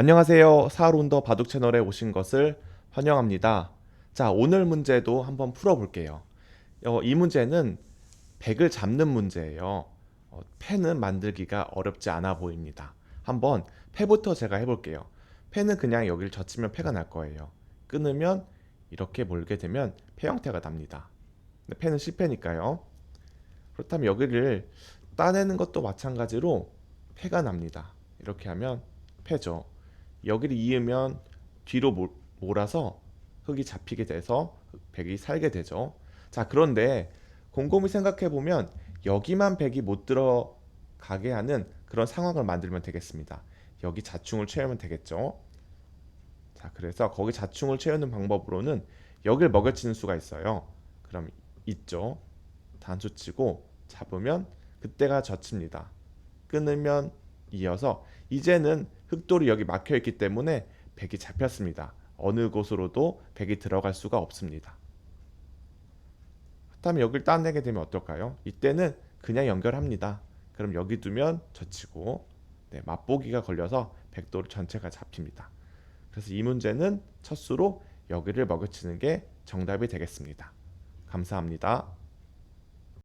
안녕하세요. 사하론더 바둑 채널에 오신 것을 환영합니다. 자, 오늘 문제도 한번 풀어볼게요. 어, 이 문제는 백을 잡는 문제예요. 어, 패는 만들기가 어렵지 않아 보입니다. 한번 패부터 제가 해볼게요. 패는 그냥 여기를 젖히면 패가 날 거예요. 끊으면 이렇게 몰게 되면 패 형태가 납니다. 근데 패는 실패니까요. 그렇다면 여기를 따내는 것도 마찬가지로 패가 납니다. 이렇게 하면 패죠. 여기를 이으면 뒤로 몰- 몰아서 흙이 잡히게 돼서 백이 살게 되죠. 자, 그런데 곰곰이 생각해 보면 여기만 백이 못 들어가게 하는 그런 상황을 만들면 되겠습니다. 여기 자충을 채우면 되겠죠. 자, 그래서 거기 자충을 채우는 방법으로는 여길 먹여치는 수가 있어요. 그럼 있죠. 단수 치고 잡으면 그때가 젖힙니다. 끊으면 이어서 이제는 흑돌이 여기 막혀 있기 때문에 백이 잡혔습니다. 어느 곳으로도 백이 들어갈 수가 없습니다. 그렇다면 여기를 따내게 되면 어떨까요? 이때는 그냥 연결합니다. 그럼 여기 두면 젖히고 네, 맛보기가 걸려서 백돌 전체가 잡힙니다. 그래서 이 문제는 첫 수로 여기를 먹여치는 게 정답이 되겠습니다. 감사합니다.